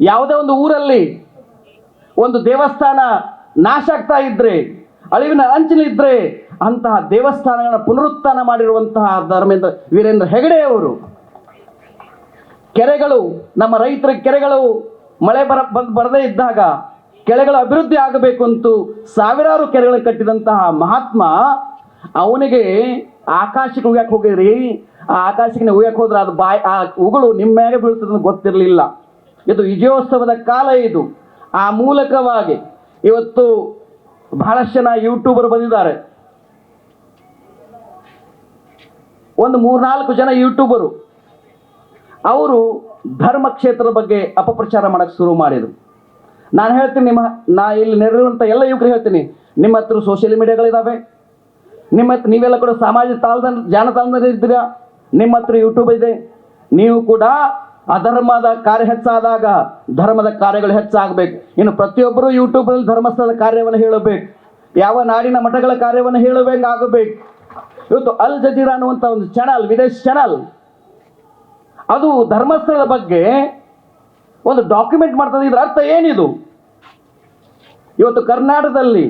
ಯಾವುದೇ ಒಂದು ಊರಲ್ಲಿ ಒಂದು ದೇವಸ್ಥಾನ ನಾಶ ಆಗ್ತಾ ಇದ್ರೆ, ಅಳಿವಿನ ಅಂಚಿನಿದ್ರೆ ಅಂತಹ ದೇವಸ್ಥಾನಗಳನ್ನ ಪುನರುತ್ಥಾನ ಮಾಡಿರುವಂತಹ ಧರ್ಮೇಂದ್ರ ವೀರೇಂದ್ರ ಹೆಗಡೆ ಅವರು, ಕೆರೆಗಳು, ನಮ್ಮ ರೈತರ ಕೆರೆಗಳು ಮಳೆ ಬರ ಬರದೇ ಇದ್ದಾಗ ಕೆರೆಗಳ ಅಭಿವೃದ್ಧಿ ಆಗಬೇಕು ಅಂತೂ ಸಾವಿರಾರು ಕೆರೆಗಳನ್ನು ಕಟ್ಟಿದಂತಹ ಮಹಾತ್ಮ, ಅವನಿಗೆ ಆಕಾಶಕ್ಕೆ ಉಗ್ಯಕ್ಕೆ ಹೋಗಿದ್ರಿ, ಆ ಆಕಾಶಕ್ಕೆ ಉಗ್ಯಕ್ಕೆ ಹೋದ್ರೆ ಅದು ಬಾಯ್, ಆ ಉಗುಳು ನಿಮ್ಮ ಮ್ಯಾಗೆ ಬೀಳ್ತದೆ ಗೊತ್ತಿರಲಿಲ್ಲ. ಇದು ವಿಜಯೋತ್ಸವದ ಕಾಲ ಇದು. ಆ ಮೂಲಕವಾಗಿ ಇವತ್ತು ಬಹಳಷ್ಟು ಜನ ಯೂಟ್ಯೂಬರ್ ಬಂದಿದ್ದಾರೆ. ಒಂದು ಮೂರ್ನಾಲ್ಕು ಜನ ಯೂಟ್ಯೂಬರು ಅವರು ಧರ್ಮ ಕ್ಷೇತ್ರದ ಬಗ್ಗೆ ಅಪಪ್ರಚಾರ ಮಾಡಕ್ಕೆ ಶುರು ಮಾಡಿದರು. ನಾನು ಹೇಳ್ತೀನಿ ನಿಮ್ಮ, ನಾ ಇಲ್ಲಿ ನೆರೆದಿರುವಂಥ ಎಲ್ಲ ಯುವಕರು ಹೇಳ್ತೀನಿ. ನಿಮ್ಮ ಹತ್ರ ಸೋಷಿಯಲ್ ಮೀಡಿಯಾಗಳಿದ್ದಾವೆ ನಿಮ್ಮ ಹತ್ರ ನೀವೆಲ್ಲ ಕೂಡ ಸಾಮಾಜಿಕ ತಾಳದ ಜಾನತಾಳದಲ್ಲಿ ಇದ್ದೀರಾ ನಿಮ್ಮ ಹತ್ರ ಯೂಟ್ಯೂಬ್ ಇದೆ. ನೀವು ಕೂಡ ಅಧರ್ಮದ ಕಾರ್ಯ ಹೆಚ್ಚಾದಾಗ ಧರ್ಮದ ಕಾರ್ಯಗಳು ಹೆಚ್ಚಾಗಬೇಕು. ಇನ್ನು ಪ್ರತಿಯೊಬ್ಬರು ಯೂಟ್ಯೂಬ್ನಲ್ಲಿ ಧರ್ಮಸ್ಥಳದ ಕಾರ್ಯವನ್ನು ಹೇಳಬೇಕು. ಯಾವ ನಾಡಿನ ಮಠಗಳ ಕಾರ್ಯವನ್ನು ಹೇಳಬೇಕಾಗಬೇಕು ಇವತ್ತು ಅಲ್ ಜಜೀರಾ ಅನ್ನುವಂಥ ಒಂದು ಚಾನಲ್ ವಿದೇಶ್ ಚಾನಲ್ ಅದು ಧರ್ಮಸ್ಥಳದ ಬಗ್ಗೆ ಒಂದು ಡಾಕ್ಯುಮೆಂಟ್ ಮಾಡ್ತದೆ. ಇದರ ಅರ್ಥ ಏನಿದು? ಇವತ್ತು ಕರ್ನಾಟಕದಲ್ಲಿ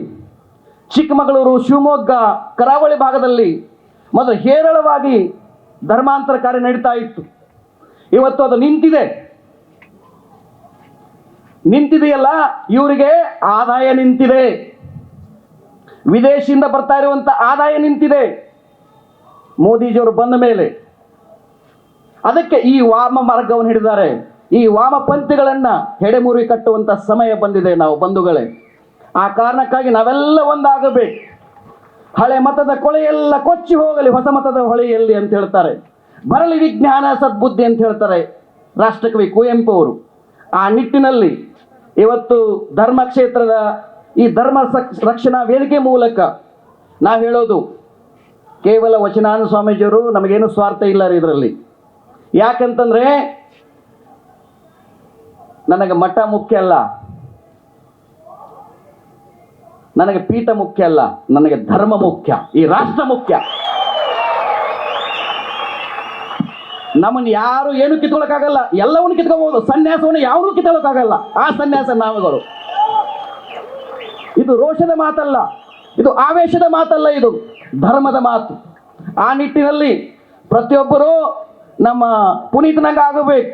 ಚಿಕ್ಕಮಗಳೂರು, ಶಿವಮೊಗ್ಗ, ಕರಾವಳಿ ಭಾಗದಲ್ಲಿ ಮೊದಲು ಹೇರಳವಾಗಿ ಧರ್ಮಾಂತರ ಕಾರ್ಯ ನಡೀತಾ ಇತ್ತು. ಇವತ್ತು ಅದು ನಿಂತಿದೆ. ನಿಂತಿದೆಯಲ್ಲ, ಇವರಿಗೆ ಆದಾಯ ನಿಂತಿದೆ. ವಿದೇಶಿಯಿಂದ ಬರ್ತಾ ಇರುವಂತ ಆದಾಯ ನಿಂತಿದೆ. ಮೋದಿಜಿಯವರು ಬಂದ ಮೇಲೆ. ಅದಕ್ಕೆ ಈ ವಾಮ ಮಾರ್ಗವನ್ನು ಹಿಡಿದಾರೆ ಈ ವಾಮಪಂಥಿಗಳನ್ನ ಹೆಡೆಮುರಿ ಕಟ್ಟುವಂತ ಸಮಯ ಬಂದಿದೆ ನಾವು ಬಂಧುಗಳೇ. ಆ ಕಾರಣಕ್ಕಾಗಿ ನಾವೆಲ್ಲ ಒಂದಾಗಬೇಕು. ಹಳೆ ಮತದ ಕೊಳೆಯೆಲ್ಲ ಕೊಚ್ಚಿ ಹೋಗಲಿ, ಹೊಸ ಮತದ ಹೊಳೆಯಲ್ಲಿ ಅಂತ ಹೇಳ್ತಾರೆ. ಬರಲಿ ವಿಜ್ಞಾನ ಸದ್ಬುದ್ಧಿ ಅಂತ ಹೇಳ್ತಾರೆ ರಾಷ್ಟ್ರಕವಿ ಕುವೆಂಪು ಅವರು. ಆ ನಿಟ್ಟಿನಲ್ಲಿ ಇವತ್ತು ಧರ್ಮ ಕ್ಷೇತ್ರದ ಈ ಧರ್ಮ ರಕ್ಷಣಾ ವೇದಿಕೆ ಮೂಲಕ ನಾವು ಹೇಳೋದು, ಕೇವಲ ವಚನಾನ ಸ್ವಾಮೀಜಿಯವರು ನಮಗೇನು ಸ್ವಾರ್ಥ ಇಲ್ಲ ರೀ ಇದರಲ್ಲಿ. ಯಾಕಂತಂದ್ರೆ ನನಗೆ ಮಠ ಮುಖ್ಯ ಅಲ್ಲ. ನನಗೆ ಪೀಠ ಮುಖ್ಯ ಅಲ್ಲ. ನನಗೆ ಧರ್ಮ ಮುಖ್ಯ. ಈ ರಾಷ್ಟ್ರ ಮುಖ್ಯ. ನಮ್ಮನ್ನು ಯಾರು ಏನು ಕಿತ್ಕೊಳಕ್ಕಾಗಲ್ಲ, ಎಲ್ಲವನ್ನು ಕಿತ್ಕೋಬಹುದು ಸನ್ಯಾಸವನ್ನು ಯಾವನ್ನೂ ಕಿತ್ಕೊಳ್ಳೋಕ್ಕಾಗಲ್ಲ ಆ ಸನ್ಯಾಸ ನಾವುಗಳು. ಇದು ರೋಷದ ಮಾತಲ್ಲ, ಇದು ಆವೇಶದ ಮಾತಲ್ಲ ಇದು, ಧರ್ಮದ ಮಾತು. ಆ ನಿಟ್ಟಿನಲ್ಲಿ ಪ್ರತಿಯೊಬ್ಬರೂ ನಮ್ಮ ಪುನೀತನಂಗೆ ಆಗಬೇಕು.